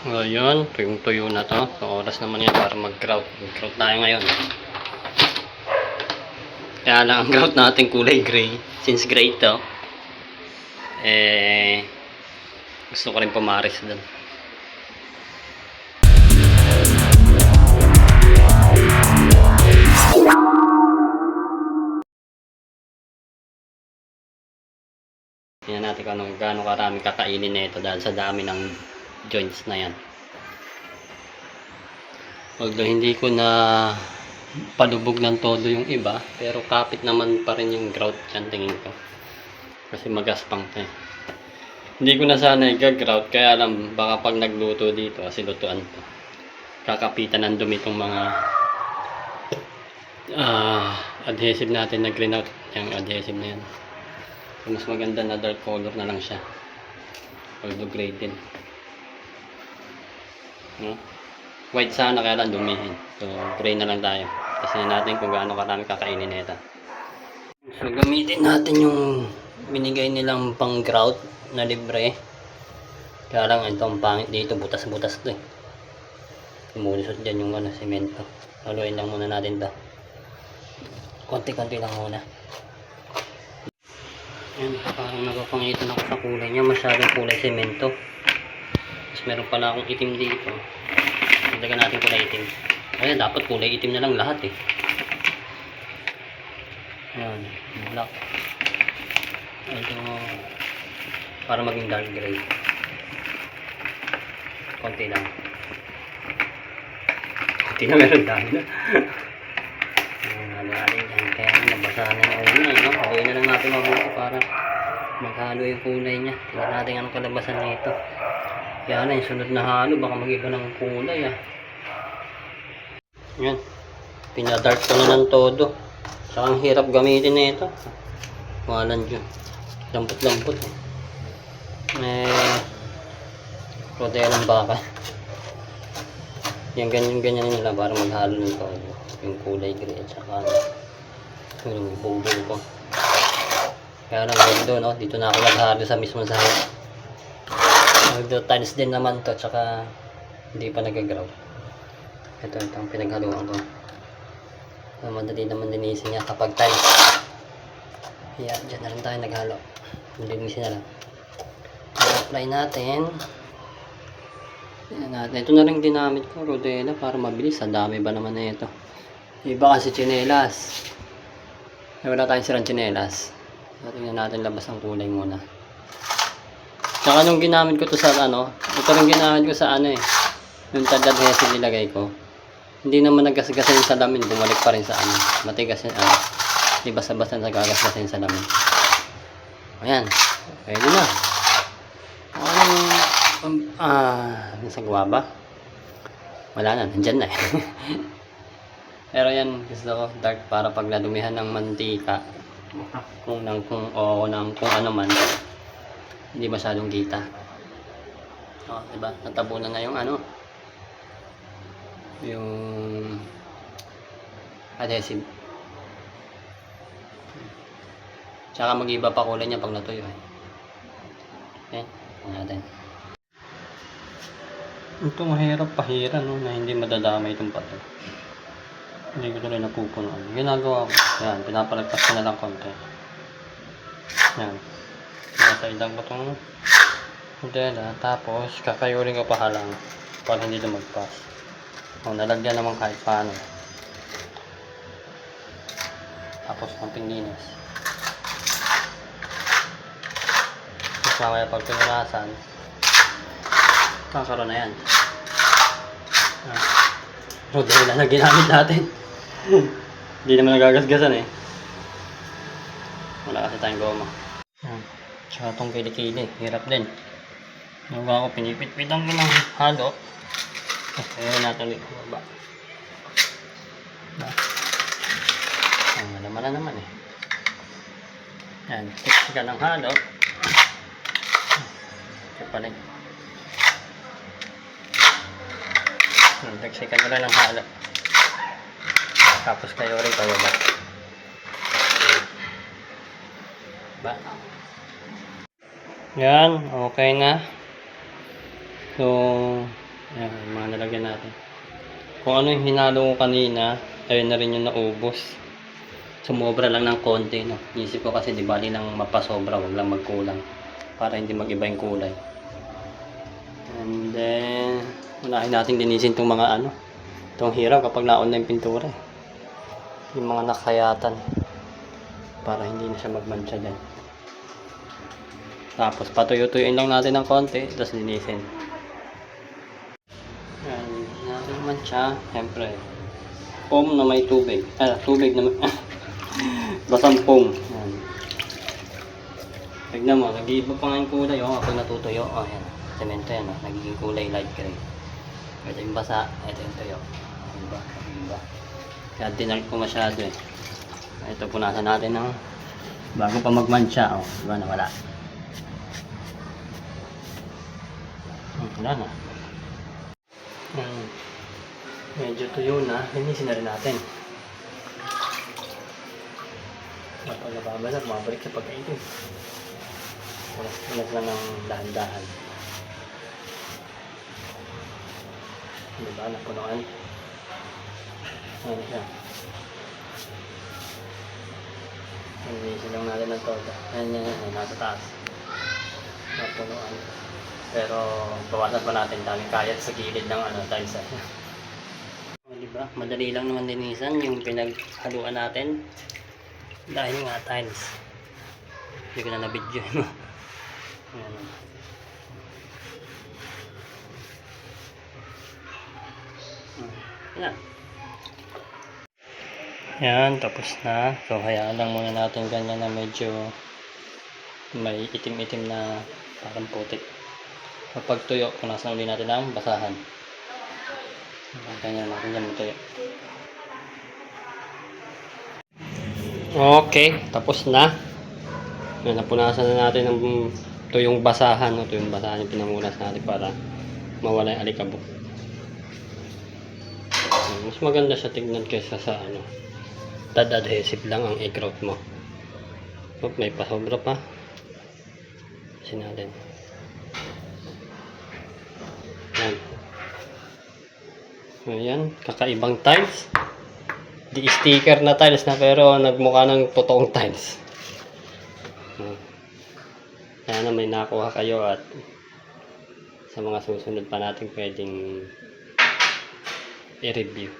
So, yun. Tuyong tuyo na to. So, oras naman yan para mag-grout. Mag-grout tayo ngayon. Kaya lang ang grout natin kulay gray. Since gray to. Eh, gusto ko rin pumaris doon. Tingnan natin kung anong gaano karami kakainin na ito dahil sa dami ng joints na yan. Although hindi ko na palubog ng todo yung iba, pero kapit naman pa rin yung grout dyan tingin ko. Kasi magaspang to eh. Hindi ko na sana i-grout, kaya alam, baka pag nagluto dito, kasi lutuan to. Kakapitan ng dumi itong mga ah adhesive natin na green out, yung adhesive na yan. So, mas maganda na dark color na lang siya. Although gray din. No? White sana kaya lang dumihin. So, gray na lang tayo. Kasi natin kung gaano karami kakainin nito. So, gamitin natin yung binigay nilang pang grout na libre. Kaya lang ito ang pangit dito. Butas-butas to eh. Lumulusot dyan yung ano, semento. Haluin lang muna natin to. Konti-konti lang muna. Yan, parang nagpapangitan ako sa kulay niya. Masyadong kulay semento. Tapos meron pala akong itim dito. Dagdagan natin kulay itim. Kaya dapat kulay itim na lang lahat eh. Yan, black. Ito, para maging dark gray. Konti lang. Konti na meron dami na. Ayan. Kaya nabasahan na yung una eh, no? Haluin na lang natin mabuti para maghalo yung kulay niya. Tingnan natin anong kalabasan nito. Kaya na yung sunod na halo, baka mag-iba ng kulay ah. Yan. Pinadark ko na ng todo. Saka ang hirap gamitin na ito. Walan dyan. Lambot-lambot eh. Eh, rodeo ng baka. Yan ganyan-ganyan nila para maghalo ng todo. Yung kulay gray at saka ano, yung bubo ko. Kaya lang ganito, no? Dito na ako naghalo sa mismo sa Nagdo tiles din naman to, tsaka hindi pa nagagraw. Ito, ito ang pinaghaluan ko. Uh, madali naman linisin niya kapag tiles. Kaya dyan na rin tayo naghalo. Linisin na lang. I-apply natin. Yan natin. Ito na rin ginamit ko, Rodela, para mabilis. Ang dami ba naman na ito? Iba kasi chinelas. Eh, wala tayong sirang chinelas. Tingnan natin labas ang kulay muna. Tsaka nung ginamit ko to sa ano, ito rin ginamit ko sa ano eh. Yung tad adhesive nilagay ko. Hindi naman naggasgasan yung salamin, bumalik pa rin sa ano. Matigas yung ano. Di basta-basta nagagasgasan yung salamin. Ayan. Pwede na. Ano um, ah, nasa guwaba? Wala na, nandyan na eh. Pero yan, gusto ko dark para pag ng mantika, kung nang kung o nang kung ano man, hindi masyadong kita. Oh, diba? Natabunan na yung ano, yung adhesive. Tsaka mag-iba pa kulay niya pag natuyo eh. Okay, natin. Ito mahirap pahira no, na hindi madadamay itong pato. Hindi ko tuloy napupunuan. Ginagawa ko, yan, pinapalagpas ko na lang konti. Yan. Nasa ilang ko itong modela. Tapos, kakayurin ko pa halang para hindi lumagpas. O, nalagyan naman kahit paano. Tapos, konting linis. Tapos, mamaya pag pinunasan, kakaroon na yan. Ah. Rodela na ginamit natin. Hindi naman nagagasgasan eh. Wala kasi tayong goma. Yan. Tsaka itong kilikili, hirap din. Nagawa ko, pinipit-pitang ko ng halo. Ayun natin ulit baba. Ang malaman na naman eh. Yan, tik ka ng halo. Ito pa rin. Nagsikan nyo lang ng halo. Tapos kayo rin kayo ba? Yan, okay na. So, yung mga nalagyan natin. Kung ano yung hinalo ko kanina, ayun na rin yung naubos. Sumobra lang ng konti, no? Isip ko kasi di bali lang mapasobra, wag lang magkulang. Para hindi mag-iba yung kulay. And then, unahin natin linisin itong mga ano. Itong hirap kapag naon na yung pintura. Yung mga nakayatan. Para hindi na siya magmantsa dyan. Tapos patuyo-tuyuin lang natin ng konti, tapos linisin. Yan, natin naman siya. Siyempre, foam na may tubig. Ah, tubig na may... Basang foam. Yan. Tignan mo, nag-iiba pa nga yung kulay. Oh, kapag natutuyo, oh, yan. Semento yan, oh. nagiging kulay light gray. Ito yung basa, ito yung tuyo. Diba? Diba? Kaya dinal ko masyado eh. Ito punasan natin ng bago pa magmantsa. Oh, diba nawala. Wala na. Hmm. Medyo tuyo na. Linisin na rin natin. Kapag nababasa, bumabalik sa pagkaitin. Punas-punas lang ng dahan-dahan. Diba? Napunuan. Ano siya? Linisin lang natin ng todo. Ayan yan, yan, nasa taas. Napunuan. Pero bawasan pa natin daming kayat sa gilid ng ano, eh. O, diba? Madali lang naman linisan yung pinaghaluan natin. Dahil nga tiles. Hindi ko na na-video. no? Ayan. o. Hmm. Yan. Yan, tapos na. So, hayaan lang muna natin ganyan na medyo may itim-itim na parang putik. Kapag tuyo, punasan ulit natin ang basahan. Ganyan natin yan matuyo. Okay, tapos na. Yan, napunasan na natin ang tuyong basahan. No? Tuyong basahan yung pinamunas natin para mawala yung alikabok. Mas maganda siya tignan kaysa sa ano. Tad adhesive lang ang i-grout mo. Oh, may pasobra pa. Kasi. Yan. Ayan, kakaibang tiles. Di sticker na tiles na pero nagmukha ng totoong tiles. Kaya na may nakuha kayo at sa mga susunod pa natin pwedeng i-review.